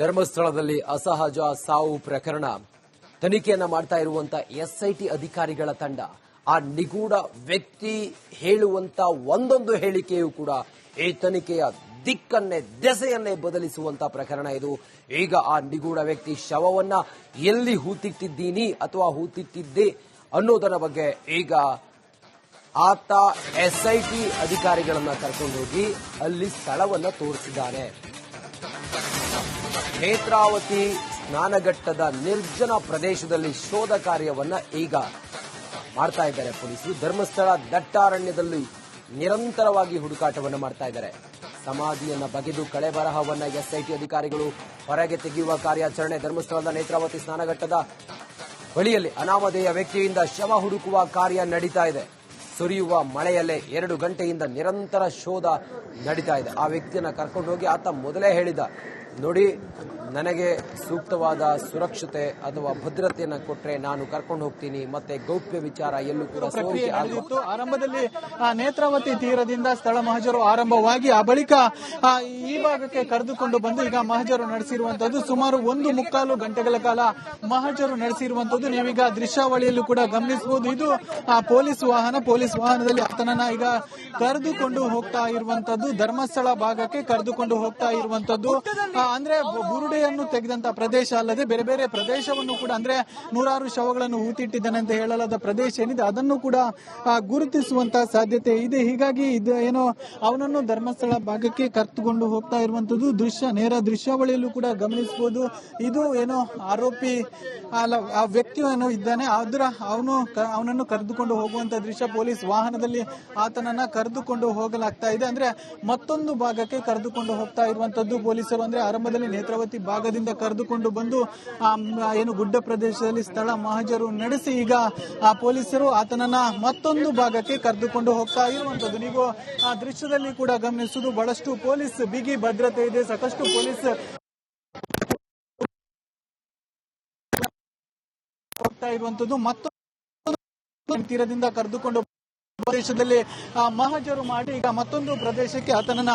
ಧರ್ಮಸ್ಥಳದಲ್ಲಿ ಅಸಹಜ ಸಾವು ಪ್ರಕರಣ. ತನಿಖೆಯನ್ನ ಮಾಡ್ತಾ ಇರುವಂತ ಎಸ್ಐಟಿ ಅಧಿಕಾರಿಗಳ ತಂಡ. ಆ ನಿಗೂಢ ವ್ಯಕ್ತಿ ಹೇಳುವಂತ ಒಂದೊಂದು ಹೇಳಿಕೆಯೂ ಕೂಡ ಈ ತನಿಖೆಯ ದಿಕ್ಕನ್ನೇ, ದೆಸೆಯನ್ನೇ ಬದಲಿಸುವಂತ ಪ್ರಕರಣ ಇದು. ಈಗ ಆ ನಿಗೂಢ ವ್ಯಕ್ತಿ ಶವವನ್ನ ಎಲ್ಲಿ ಹೂತಿಟ್ಟಿದ್ದೀನಿ ಅಥವಾ ಹೂತಿಟ್ಟಿದ್ದೆ ಅನ್ನೋದರ ಬಗ್ಗೆ ಈಗ ಆತ ಎಸ್ಐಟಿ ಅಧಿಕಾರಿಗಳನ್ನ ಕರ್ಕೊಂಡೋಗಿ ಅಲ್ಲಿ ಸ್ಥಳವನ್ನ ತೋರಿಸಿದ್ದಾನೆ ನೇತ್ರಾವತಿ ಸ್ನಾನಘಟ್ಟದ ನಿರ್ಜನ ಪ್ರದೇಶದಲ್ಲಿ ಶೋಧ ಕಾರ್ಯವನ್ನ ಈಗ ಮಾಡ್ತಾ ಇದ್ದಾರೆ ಪೊಲೀಸರು. ಧರ್ಮಸ್ಥಳ ದಟ್ಟಾರಣ್ಯದಲ್ಲಿ ನಿರಂತರವಾಗಿ ಹುಡುಕಾಟವನ್ನು ಮಾಡ್ತಾ ಇದ್ದಾರೆ. ಸಮಾಧಿಯನ್ನ ಬಗೆದು ಕಳೆ ಬರಹವನ್ನ ಎಸ್ಐಟಿ ಅಧಿಕಾರಿಗಳು ಹೊರಗೆ ತೆಗೆಯುವ ಕಾರ್ಯಾಚರಣೆ ಧರ್ಮಸ್ಥಳದ ನೇತ್ರಾವತಿ ಸ್ನಾನಘಟ್ಟದ ಬಳಿಯಲ್ಲಿ ಅನಾಮಧೇಯ ವ್ಯಕ್ತಿಯಿಂದ ಶವ ಹುಡುಕುವ ಕಾರ್ಯ ನಡೀತಾ ಇದೆ. ಸುರಿಯುವ ಮಳೆಯಲ್ಲೇ ಎರಡು ಗಂಟೆಯಿಂದ ನಿರಂತರ ಶೋಧ ನಡೀತಾ ಇದೆ. ಆ ವ್ಯಕ್ತಿಯನ್ನ ಕರ್ಕೊಂಡು ಹೋಗಿ ಆತ ಮೊದಲೇ ಹೇಳಿದ ನೋಡಿ ನನಗೆ ಸೂಕ್ತವಾದ ಸುರಕ್ಷತೆ ಅಥವಾ ಭದ್ರತೆಯನ್ನು ಕೊಟ್ರೆ ನಾನು ಕರ್ಕೊಂಡು ಹೋಗ್ತೀನಿ ಮತ್ತೆ ಗೌಪ್ಯ ವಿಚಾರ ಎಲ್ಲೂ ಕೂಡ ಪ್ರಕ್ರಿಯೆ ನಡೆದಿತ್ತು. ಆರಂಭದಲ್ಲಿ ಆ, ನೇತ್ರಾವತಿ ತೀರದಿಂದ ಸ್ಥಳ ಮಹಜರು ಆರಂಭವಾಗಿ ಆ ಬಳಿಕ ಈ ಭಾಗಕ್ಕೆ ಕರೆದುಕೊಂಡು ಬಂದು ಈಗ ಮಹಜರು ನಡೆಸಿರುವಂತದ್ದು ಸುಮಾರು ಒಂದು ಮುಕ್ಕಾಲು ಗಂಟೆಗಳ ಕಾಲ ಮಹಜರು ನಡೆಸಿರುವಂತದ್ದು. ನೀವೀಗ ದೃಶ್ಯಾವಳಿಯಲ್ಲೂ ಕೂಡ ಗಮನಿಸಬಹುದು. ಇದು ಆ, ಪೊಲೀಸ್ ವಾಹನ. ಪೊಲೀಸ್ ವಾಹನದಲ್ಲಿ ಆತನನ್ನ ಈಗ ಕರೆದುಕೊಂಡು ಹೋಗ್ತಾ ಇರುವಂತದ್ದು ಧರ್ಮಸ್ಥಳ ಭಾಗಕ್ಕೆ ಕರೆದುಕೊಂಡು ಹೋಗ್ತಾ ಇರುವಂತದ್ದು. ಅಂದ್ರೆ ಬುರುಡೆಯನ್ನು ತೆಗೆದಂತ ಪ್ರದೇಶ ಅಲ್ಲದೆ ಬೇರೆ ಬೇರೆ ಪ್ರದೇಶವನ್ನು ಕೂಡ ಅಂದ್ರೆ ನೂರಾರು ಶವಗಳನ್ನು ಹೂತಿಟ್ಟಿದ್ದಾನೆ ಅಂತ ಹೇಳಲಾದ ಪ್ರದೇಶ ಏನಿದೆ ಅದನ್ನು ಕೂಡ ಆ, ಗುರುತಿಸುವಂತ ಸಾಧ್ಯತೆ ಇದೆ. ಹೀಗಾಗಿ ಇದು ಏನೋ ಅವನನ್ನು ಧರ್ಮಸ್ಥಳ ಭಾಗಕ್ಕೆ ಕರೆದುಕೊಂಡು ಹೋಗ್ತಾ ಇರುವಂತದ್ದು ದೃಶ್ಯ ನೇರ ದೃಶ್ಯಾವಳಿಯಲ್ಲೂ ಕೂಡ ಗಮನಿಸಬಹುದು. ಇದು ಏನೋ ಆರೋಪಿ ಆ ವ್ಯಕ್ತಿ ಏನೋ ಇದ್ದಾನೆ ಅದರ ಅವನು ಅವನನ್ನು ಕರೆದುಕೊಂಡು ಹೋಗುವಂತ ದೃಶ್ಯ ಪೊಲೀಸ್ ವಾಹನದಲ್ಲಿ ಆತನನ್ನ ಕರೆದುಕೊಂಡು ಹೋಗಲಾಗ್ತಾ ಇದೆ. ಅಂದ್ರೆ ಮತ್ತೊಂದು ಭಾಗಕ್ಕೆ ಕರೆದುಕೊಂಡು ಹೋಗ್ತಾ ಇರುವಂತದ್ದು ಪೊಲೀಸರು. ಅಂದ್ರೆ ಆರಂಭದಲ್ಲಿ ನೇತ್ರಾವತಿ ಭಾಗದಿಂದ ಕರೆದುಕೊಂಡು ಬಂದು ಏನು ಗುಡ್ಡ ಪ್ರದೇಶದಲ್ಲಿ ಸ್ಥಳ ಮಹಜರು ನಡೆಸಿ, ಈಗ, ಆ, ಪೊಲೀಸರು ಆತನನ್ನ ಮತ್ತೊಂದು ಭಾಗಕ್ಕೆ ಕರೆದುಕೊಂಡು ಹೋಗ್ತಾ ಇರುವಂತದ್ದು. ನೀವು ಆ ದೃಶ್ಯದಲ್ಲಿ ಕೂಡ ಗಮನಿಸುವುದು ಬಹಳಷ್ಟು ಪೊಲೀಸ್ ಬಿಗಿ ಭದ್ರತೆ ಇದೆ, ಸಾಕಷ್ಟು ಪೊಲೀಸ್ ಹೋಗ್ತಾ ಇರುವಂತದ್ದು. ಮತ್ತೊಂದು ತೀರದಿಂದ ಕರೆದುಕೊಂಡು ಪ್ರದೇಶದಲ್ಲಿ ಮಹಜರು ಮಾಡಿ, ಈಗ ಮತ್ತೊಂದು ಪ್ರದೇಶಕ್ಕೆ ಆತನನ್ನ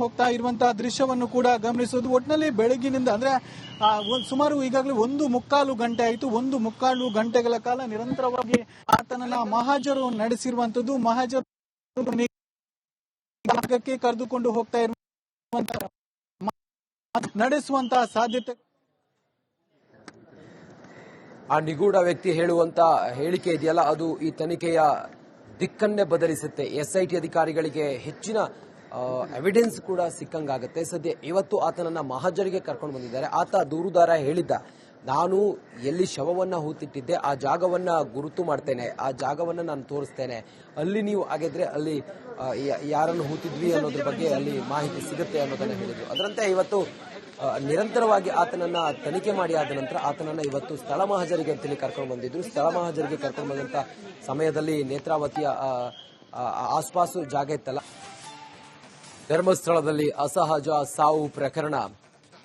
ಹೋಗ್ತಾ ಇರುವಂತಹ ದೃಶ್ಯವನ್ನು ಕೂಡ ಗಮನಿಸುವುದು. ಒಟ್ಟಿನಲ್ಲಿ ಬೆಳಗಿನಿಂದ ಅಂದ್ರೆ ಸುಮಾರು ಈಗಾಗಲೇ ಒಂದು ಮುಕ್ಕಾಲು ಗಂಟೆ ಆಯಿತು. ಒಂದು ಮುಕ್ಕಾಲು ಗಂಟೆಗಳ ಕಾಲ ನಿರಂತರವಾಗಿ ಆತನನ್ನ ಮಹಾಜರು ನಡೆಸಿರುವಂತದ್ದು. ಮಹಾಜರು ಕರೆದುಕೊಂಡು ಹೋಗ್ತಾ ಇರುವಂತಹ ನಡೆಸುವಂತಹ ಸಾಧ್ಯತೆ. ಆ ನಿಗೂಢ ವ್ಯಕ್ತಿ ಹೇಳುವಂತ ಹೇಳಿಕೆ ಇದೆಯಲ್ಲ, ಅದು ಈ ತನಿಖೆಯ ದಿಕ್ಕನ್ನೇ ಬದಲಿಸುತ್ತೆ. ಎಸ್ಐಟಿ ಅಧಿಕಾರಿಗಳಿಗೆ ಹೆಚ್ಚಿನ ಎವಿಡೆನ್ಸ್ ಕೂಡ ಸಿಕ್ಕಂಗಾಗುತ್ತೆ. ಸದ್ಯ ಇವತ್ತು ಆತನನ್ನ ಮಹಾಜರಿಗೆ ಕರ್ಕೊಂಡು ಬಂದಿದ್ದಾರೆ. ಆತ ದೂರುದಾರ ಹೇಳಿದ್ದ, ನಾನು ಎಲ್ಲಿ ಶವವನ್ನ ಹೂತಿಟ್ಟಿದ್ದೆ, ಆ ಜಾಗವನ್ನ ಗುರುತು ಮಾಡ್ತೇನೆ, ಆ ಜಾಗವನ್ನ ನಾನು ತೋರಿಸ್ತೇನೆ. ಅಲ್ಲಿ ನೀವು ಆಗಿದ್ರೆ ಅಲ್ಲಿ ಯಾರನ್ನು ಹೂತಿದ್ವಿ ಅನ್ನೋದ್ರ ಬಗ್ಗೆ ಅಲ್ಲಿ ಮಾಹಿತಿ ಸಿಗುತ್ತೆ ಅನ್ನೋದನ್ನ ಹೇಳಿದ್ರು. ಅದರಂತೆ ಇವತ್ತು ನಿರಂತರವಾಗಿ ಆತನನ್ನ ತನಿಖೆ ಮಾಡಿ ಆದ ನಂತರ ಆತನನ್ನ ಇವತ್ತು ಸ್ಥಳ ಮಹಾಜರಿಗೆ ಅಂತೇಳಿ ಕರ್ಕೊಂಡು ಬಂದಿದ್ರು. ಸ್ಥಳ ಮಹಾಜರಿಗೆ ಕರ್ಕೊಂಡು ಬಂದಂತ ಸಮಯದಲ್ಲಿ ನೇತ್ರಾವತಿಯ ಆಸ್ಪಾಸು ಜಾಗ ಇತ್ತಲ್ಲ ಧರ್ಮಸ್ಥಳದಲ್ಲಿ ಅಸಹಜ ಸಾವು ಪ್ರಕರಣ.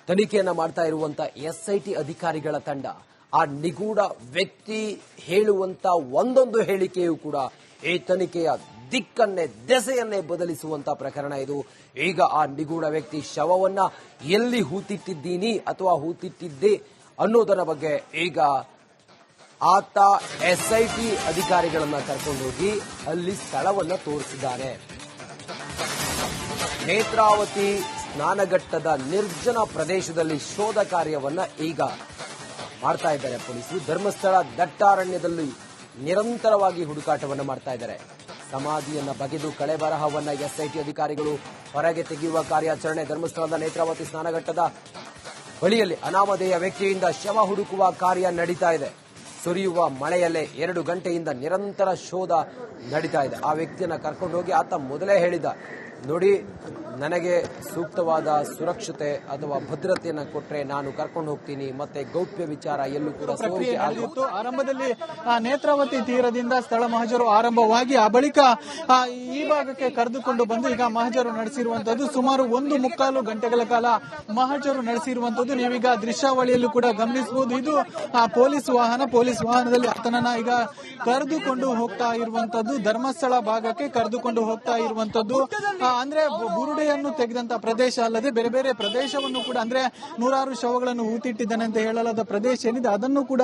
ತನಿಖೆಯನ್ನ ಮಾಡ್ತಾ ಇರುವಂತ ಎಸ್ಐಟಿ ಅಧಿಕಾರಿಗಳ ತಂಡ. ಆ ನಿಗೂಢ ವ್ಯಕ್ತಿ ಹೇಳುವಂತ ಒಂದೊಂದು ಹೇಳಿಕೆಯೂ ಕೂಡ ಈ ತನಿಖೆಯ ದಿಕ್ಕನ್ನೇ, ದೆಸೆಯನ್ನೇ ಬದಲಿಸುವಂತ ಪ್ರಕರಣ ಇದು. ಈಗ ಆ ನಿಗೂಢ ವ್ಯಕ್ತಿ ಶವವನ್ನ ಎಲ್ಲಿ ಹೂತಿಟ್ಟಿದ್ದೀನಿ ಅಥವಾ ಹೂತಿಟ್ಟಿದ್ದೆ ಅನ್ನೋದರ ಬಗ್ಗೆ ಈಗ ಆತ ಎಸ್ಐಟಿ ಅಧಿಕಾರಿಗಳನ್ನ ಕರ್ಕೊಂಡು ಹೋಗಿ ಅಲ್ಲಿ ಸ್ಥಳವನ್ನ ತೋರಿಸಿದ್ದಾನೆ ನೇತ್ರಾವತಿ ಸ್ನಾನಘಟ್ಟದ ನಿರ್ಜನ ಪ್ರದೇಶದಲ್ಲಿ ಶೋಧ ಕಾರ್ಯವನ್ನ ಈಗ ಮಾಡ್ತಾ ಇದ್ದಾರೆ ಪೊಲೀಸರು. ಧರ್ಮಸ್ಥಳ ದಟ್ಟಾರಣ್ಯದಲ್ಲಿ ನಿರಂತರವಾಗಿ ಹುಡುಕಾಟವನ್ನು ಮಾಡ್ತಾ ಇದ್ದಾರೆ. ಸಮಾಧಿಯನ್ನ ಬಗೆದು ಕಳೆ ಬರಹವನ್ನ ಎಸ್ಐಟಿ ಅಧಿಕಾರಿಗಳು ಹೊರಗೆ ತೆಗೆಯುವ ಕಾರ್ಯಾಚರಣೆ ಧರ್ಮಸ್ಥಳದ ನೇತ್ರಾವತಿ ಸ್ನಾನಘಟ್ಟದ ಬಳಿಯಲ್ಲಿ ಅನಾಮಧೇಯ ವ್ಯಕ್ತಿಯಿಂದ ಶವ ಹುಡುಕುವ ಕಾರ್ಯ ನಡೀತಾ ಇದೆ. ಸುರಿಯುವ ಮಳೆಯಲ್ಲೇ ಎರಡು ಗಂಟೆಯಿಂದ ನಿರಂತರ ಶೋಧ ನಡೀತಾ ಇದೆ. ಆ ವ್ಯಕ್ತಿಯನ್ನ ಕರ್ಕೊಂಡು ಹೋಗಿ ಆತ ಮೊದಲೇ ಹೇಳಿದ ನೋಡಿ ನನಗೆ ಸೂಕ್ತವಾದ ಸುರಕ್ಷತೆ ಅಥವಾ ಭದ್ರತೆಯನ್ನು ಕೊಟ್ಟರೆ ನಾನು ಕರ್ಕೊಂಡು ಹೋಗ್ತೀನಿ ಮತ್ತೆ ಗೌಪ್ಯ ವಿಚಾರ ಎಲ್ಲೂ ಕೂಡ ಪ್ರಕ್ರಿಯೆ ನಡೆದಿತ್ತು ಆರಂಭದಲ್ಲಿ ನೇತ್ರಾವತಿ ತೀರದಿಂದ ಸ್ಥಳ ಮಹಜರು ಆರಂಭವಾಗಿ ಆ ಬಳಿಕ ಈ ಭಾಗಕ್ಕೆ ಕರೆದುಕೊಂಡು ಬಂದು ಈಗ ಮಹಜರು ನಡೆಸಿರುವಂತದ್ದು ಸುಮಾರು ಒಂದು ಮುಕ್ಕಾಲು ಗಂಟೆಗಳ ಕಾಲ ಮಹಜರು ನಡೆಸಿರುವಂತದ್ದು. ನೀವೀಗ ದೃಶ್ಯಾವಳಿಯಲ್ಲೂ ಕೂಡ ಗಮನಿಸಬಹುದು. ಇದು ಆ, ಪೊಲೀಸ್ ವಾಹನ. ಪೊಲೀಸ್ ವಾಹನದಲ್ಲಿ ಆತನನ್ನ ಈಗ ಕರೆದುಕೊಂಡು ಹೋಗ್ತಾ ಇರುವಂತದ್ದು ಧರ್ಮಸ್ಥಳ ಭಾಗಕ್ಕೆ ಕರೆದುಕೊಂಡು ಹೋಗ್ತಾ ಇರುವಂತದ್ದು. ಅಂದ್ರೆ ಬುರುಡೆಯನ್ನು ತೆಗೆದಂತ ಪ್ರದೇಶ ಅಲ್ಲದೆ ಬೇರೆ ಬೇರೆ ಪ್ರದೇಶವನ್ನು ಕೂಡ ಅಂದ್ರೆ ನೂರಾರು ಶವಗಳನ್ನು ಊತಿಟ್ಟಿದ್ದಾನೆ ಅಂತ ಹೇಳಲಾದ ಪ್ರದೇಶ ಏನಿದೆ ಅದನ್ನು ಕೂಡ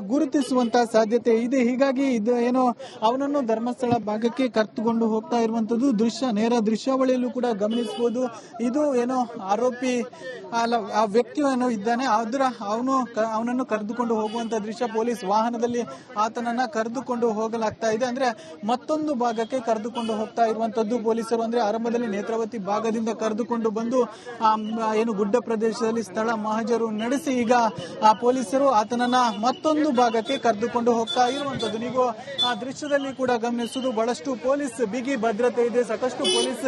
ಗುರುತಿಸುವಂತ ಸಾಧ್ಯತೆ ಇದೆ. ಹೀಗಾಗಿ ಇದು ಏನು ಅವನನ್ನು ಧರ್ಮಸ್ಥಳ ಭಾಗಕ್ಕೆ ಕರೆದುಕೊಂಡು ಹೋಗ್ತಾ ಇರುವಂತದ್ದು ದೃಶ್ಯ ನೇರ ದೃಶ್ಯಾವಳಿಯಲ್ಲೂ ಕೂಡ ಗಮನಿಸಬಹುದು. ಇದು ಏನೋ ಆರೋಪಿ ಅಲ್ಲ ಆ ವ್ಯಕ್ತಿ ಏನೋ ಇದ್ದಾನೆ ಅದರ ಅವನು ಅವನನ್ನು ಕರೆದುಕೊಂಡು ಹೋಗುವಂತ ದೃಶ್ಯ ಪೊಲೀಸ್ ವಾಹನದಲ್ಲಿ ಆತನನ್ನ ಕರೆದುಕೊಂಡು ಹೋಗಲಾಗ್ತಾ ಇದೆ. ಅಂದ್ರೆ ಮತ್ತೊಂದು ಭಾಗಕ್ಕೆ ಕರೆದುಕೊಂಡು ಹೋಗ್ತಾ ಇರುವಂತದ್ದು ಪೊಲೀಸರು. ಅಂದ್ರೆ ಆರಂಭದಲ್ಲಿ ನೇತ್ರಾವತಿ ಭಾಗದಿಂದ ಕರೆದುಕೊಂಡು ಬಂದು ಏನು ಗುಡ್ಡ ಪ್ರದೇಶದಲ್ಲಿ ಸ್ಥಳ ಮಹಜರು ನಡೆಸಿ, ಈಗ, ಆ, ಪೊಲೀಸರು ಆತನನ್ನ ಮತ್ತೊಂದು ಭಾಗಕ್ಕೆ ಕರೆದುಕೊಂಡು ಹೋಗ್ತಾ ಇರುವಂತದ್ದು. ನೀವು ಆ ದೃಶ್ಯದಲ್ಲಿ ಕೂಡ ಗಮನಿಸುವುದು, ಬಹಳಷ್ಟು ಪೊಲೀಸ್ ಬಿಗಿ ಭದ್ರತೆ ಇದೆ, ಸಾಕಷ್ಟು ಪೊಲೀಸ್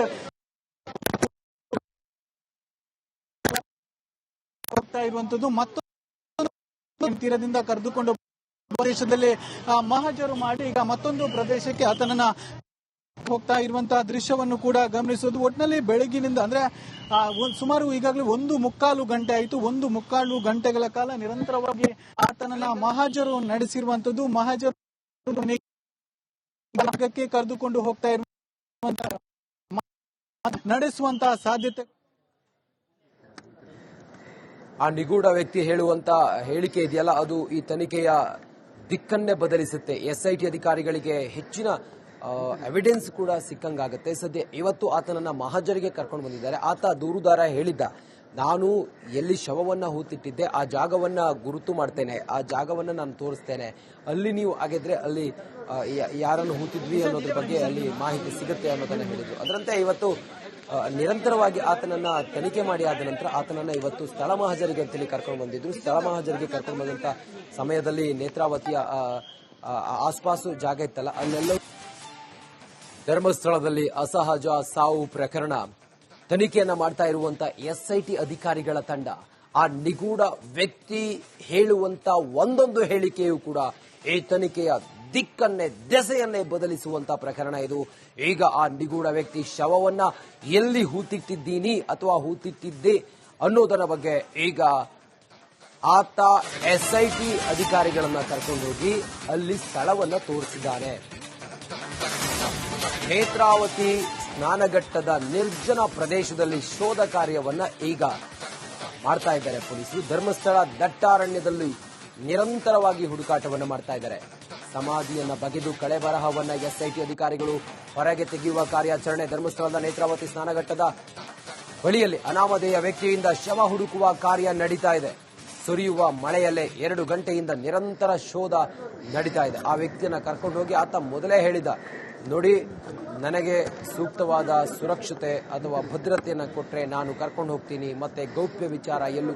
ಹೋಗ್ತಾ ಇರುವಂತದ್ದು. ಮತ್ತೊಂದು ತೀರದಿಂದ ಕರೆದುಕೊಂಡು ಪ್ರದೇಶದಲ್ಲಿ ಮಹಜರು ಮಾಡಿ, ಈಗ ಮತ್ತೊಂದು ಪ್ರದೇಶಕ್ಕೆ ಆತನನ್ನ ಹೋಗ್ತಾ ಇರುವಂತಹ ದೃಶ್ಯವನ್ನು ಕೂಡ ಗಮನಿಸೋದು ಒಟ್ಟಿನಲ್ಲಿ ಬೆಳಗಿನಿಂದ ಅಂದ್ರೆ ಸುಮಾರು ಈಗಾಗಲೇ ಒಂದು ಮುಕ್ಕಾಲು ಗಂಟೆ ಆಯಿತು. ಒಂದು ಮುಕ್ಕಾಲು ಗಂಟೆಗಳ ಕಾಲ ನಿರಂತರವಾಗಿ ಆತನನ್ನ ಮಹಾಜರು ನಡೆಸಿರುವಂತದ್ದು ಮಹಾಜರು ಭಾಗಕ್ಕೆ ಕರೆದುಕೊಂಡು ಹೋಗ್ತಾ ಇರುವಂತ ನಡೆಸುವಂತಹ ಸಾಧ್ಯತೆ. ಆ ನಿಗೂಢ ವ್ಯಕ್ತಿ ಹೇಳುವಂತ ಹೇಳಿಕೆ ಇದೆಯಲ್ಲ, ಅದು ಈ ತನಿಖೆಯ ದಿಕ್ಕನ್ನೇ ಬದಲಿಸುತ್ತೆ. ಎಸ್ಐಟಿ ಅಧಿಕಾರಿಗಳಿಗೆ ಹೆಚ್ಚಿನ ಎವಿಡೆನ್ಸ್ ಕೂಡ ಸಿಕ್ಕಂಗಾಗುತ್ತೆ. ಸದ್ಯ ಇವತ್ತು ಆತನನ್ನ ಮಹಾಜರಿಗೆ ಕರ್ಕೊಂಡು ಬಂದಿದ್ದಾರೆ. ಆತ ದೂರುದಾರ ಹೇಳಿದ್ದ, ನಾನು ಎಲ್ಲಿ ಶವವನ್ನ ಹೂತಿಟ್ಟಿದ್ದೆ, ಆ ಜಾಗವನ್ನ ಗುರುತು ಮಾಡ್ತೇನೆ, ಆ ಜಾಗವನ್ನ ನಾನು ತೋರಿಸ್ತೇನೆ. ಅಲ್ಲಿ ನೀವು ಆಗಿದ್ರೆ ಅಲ್ಲಿ ಯಾರನ್ನು ಹೂತಿದ್ವಿ ಅನ್ನೋದ್ರ ಬಗ್ಗೆ ಅಲ್ಲಿ ಮಾಹಿತಿ ಸಿಗುತ್ತೆ ಅನ್ನೋದನ್ನ ಹೇಳಿದ್ರು. ಅದರಂತೆ ಇವತ್ತು ನಿರಂತರವಾಗಿ ಆತನನ್ನ ತನಿಖೆ ಮಾಡಿ ಆದ ನಂತರ ಆತನನ್ನ ಇವತ್ತು ಸ್ಥಳ ಮಹಾಜರಿಗೆ ಅಂತೇಳಿ ಕರ್ಕೊಂಡು ಬಂದಿದ್ರು. ಸ್ಥಳ ಮಹಾಜರಿಗೆ ಕರ್ಕೊಂಡು ಬಂದಂತ ಸಮಯದಲ್ಲಿ ನೇತ್ರಾವತಿಯ ಆಸ್ಪಾಸು ಜಾಗ ಇತ್ತಲ್ಲ, ಅಲ್ಲೆಲ್ಲ ಧರ್ಮಸ್ಥಳದಲ್ಲಿ ಅಸಹಜ ಸಾವು ಪ್ರಕರಣ. ತನಿಖೆಯನ್ನ ಮಾಡ್ತಾ ಇರುವಂತ ಎಸ್ಐಟಿ ಅಧಿಕಾರಿಗಳ ತಂಡ, ಆ ನಿಗೂಢ ವ್ಯಕ್ತಿ ಹೇಳುವಂತ ಒಂದೊಂದು ಹೇಳಿಕೆಯೂ ಕೂಡ ಈ ತನಿಖೆಯ ದಿಕ್ಕನ್ನೇ, ದೆಸೆಯನ್ನೇ ಬದಲಿಸುವಂತ ಪ್ರಕರಣ ಇದು. ಈಗ ಆ ನಿಗೂಢ ವ್ಯಕ್ತಿ ಶವವನ್ನ ಎಲ್ಲಿ ಹೂತಿಟ್ಟಿದ್ದೀನಿ ಅಥವಾ ಹೂತಿಟ್ಟಿದ್ದೆ ಅನ್ನೋದರ ಬಗ್ಗೆ ಈಗ ಆತ ಎಸ್ಐಟಿ ಅಧಿಕಾರಿಗಳನ್ನ ಕರ್ಕೊಂಡು ಹೋಗಿ ಅಲ್ಲಿ ಸ್ಥಳವನ್ನ ತೋರಿಸಿದ್ದಾನೆ ನೇತ್ರಾವತಿ ಸ್ನಾನಘಟ್ಟದ ನಿರ್ಜನ ಪ್ರದೇಶದಲ್ಲಿ ಶೋಧ ಕಾರ್ಯವನ್ನ ಈಗ ಮಾಡ್ತಾ ಇದ್ದಾರೆ ಪೊಲೀಸರು. ಧರ್ಮಸ್ಥಳ ದಟ್ಟಾರಣ್ಯದಲ್ಲಿ ನಿರಂತರವಾಗಿ ಹುಡುಕಾಟವನ್ನು ಮಾಡ್ತಾ ಇದ್ದಾರೆ. ಸಮಾಧಿಯನ್ನ ಬಗೆದು ಕಳೆ ಕಳೆಬರಹವನ್ನ ಎಸ್ಐಟಿ ಅಧಿಕಾರಿಗಳು ಹೊರಗೆ ತೆಗೆಯುವ ಕಾರ್ಯಾಚರಣೆ ಧರ್ಮಸ್ಥಳದ ನೇತ್ರಾವತಿ ಸ್ನಾನಘಟ್ಟದ ಬಳಿಯಲ್ಲಿ ಅನಾಮಧೇಯ ವ್ಯಕ್ತಿಯಿಂದ ಶವ ಹುಡುಕುವ ಕಾರ್ಯ ನಡೀತಾ ಇದೆ. ಸುರಿಯುವ ಮಳೆಯಲ್ಲೇ ಎರಡು ಗಂಟೆಯಿಂದ ನಿರಂತರ ಶೋಧ ನಡೀತಾ ಇದೆ. ಆ ವ್ಯಕ್ತಿಯನ್ನ ಕರ್ಕೊಂಡು ಹೋಗಿ ಆತ ಮೊದಲೇ ಹೇಳಿದ ನೋಡಿ ನನಗೆ ಸೂಕ್ತವಾದ ಸುರಕ್ಷತೆ ಅಥವಾ ಭದ್ರತೆಯನ್ನು ಕೊಟ್ಟರೆ ನಾನು ಕರ್ಕೊಂಡು ಹೋಗ್ತೀನಿ ಮತ್ತೆ ಗೌಪ್ಯ ವಿಚಾರ ಎಲ್ಲೂ